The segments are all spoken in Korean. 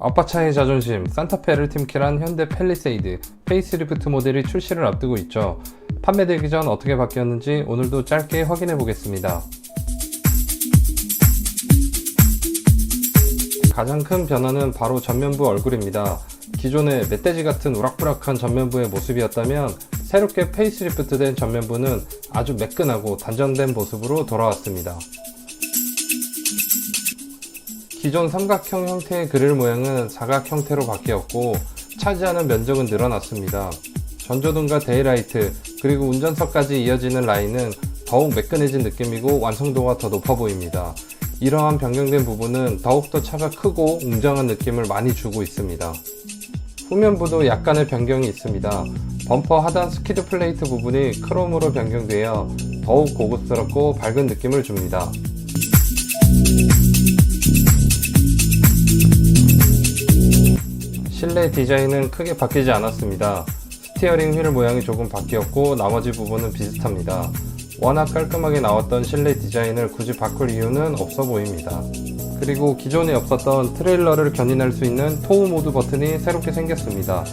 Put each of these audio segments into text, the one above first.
아빠 차의 자존심, 산타페를 팀킬한 현대 펠리세이드, 페이스리프트 모델이 출시를 앞두고 있죠. 판매되기 전 어떻게 바뀌었는지 오늘도 짧게 확인해 보겠습니다. 가장 큰 변화는 바로 전면부 얼굴입니다. 기존의 멧돼지 같은 우락부락한 전면부의 모습이었다면 새롭게 페이스리프트된 전면부는 아주 매끈하고 단정된 모습으로 돌아왔습니다. 기존 삼각형 형태의 그릴 모양은 사각 형태로 바뀌었고 차지하는 면적은 늘어났습니다. 전조등과 데이라이트 그리고 운전석까지 이어지는 라인은 더욱 매끈해진 느낌이고 완성도가 더 높아 보입니다. 이러한 변경된 부분은 더욱더 차가 크고 웅장한 느낌을 많이 주고 있습니다. 후면부도 약간의 변경이 있습니다. 범퍼 하단 스키드 플레이트 부분이 크롬으로 변경되어 더욱 고급스럽고 밝은 느낌을 줍니다. 실내 디자인은 크게 바뀌지 않았습니다. 스티어링 휠 모양이 조금 바뀌었고 나머지 부분은 비슷합니다. 워낙 깔끔하게 나왔던 실내 디자인을 굳이 바꿀 이유는 없어 보입니다. 그리고 기존에 없었던 트레일러를 견인할 수 있는 토우 모드 버튼이 새롭게 생겼습니다.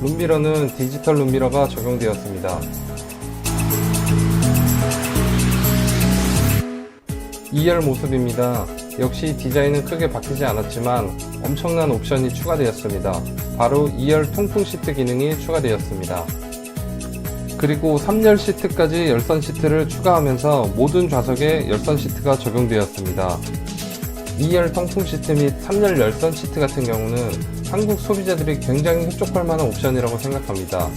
룸미러는 디지털 룸미러가 적용되었습니다. 2열 모습입니다. 역시 디자인은 크게 바뀌지 않았지만 엄청난 옵션이 추가되었습니다. 바로 2열 통풍 시트 기능이 추가되었습니다. 그리고 3열 시트까지 열선 시트를 추가하면서 모든 좌석에 열선 시트가 적용되었습니다. 2열 통풍 시트 및 3열 열선 시트 같은 경우는 한국 소비자들이 굉장히 흡족할 만한 옵션이라고 생각합니다.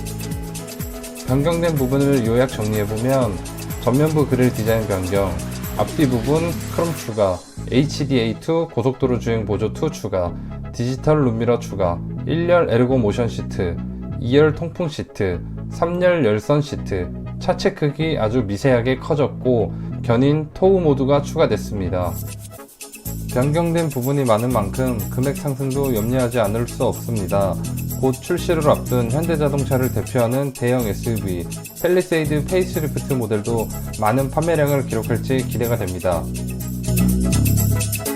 변경된 부분을 요약 정리해보면 전면부 그릴 디자인 변경, 앞뒤 부분 크롬 추가, HDA2 고속도로 주행 보조 2 추가, 디지털 룸미러 추가, 1열 에르고 모션 시트, 2열 통풍 시트, 3열 열선 시트, 차체 크기 아주 미세하게 커졌고 견인 토우 모드가 추가됐습니다. 변경된 부분이 많은 만큼 금액 상승도 염려하지 않을 수 없습니다. 곧 출시를 앞둔 현대자동차를 대표하는 대형 SUV 펠리세이드 페이스리프트 모델도 많은 판매량을 기록할지 기대가 됩니다. Thank you.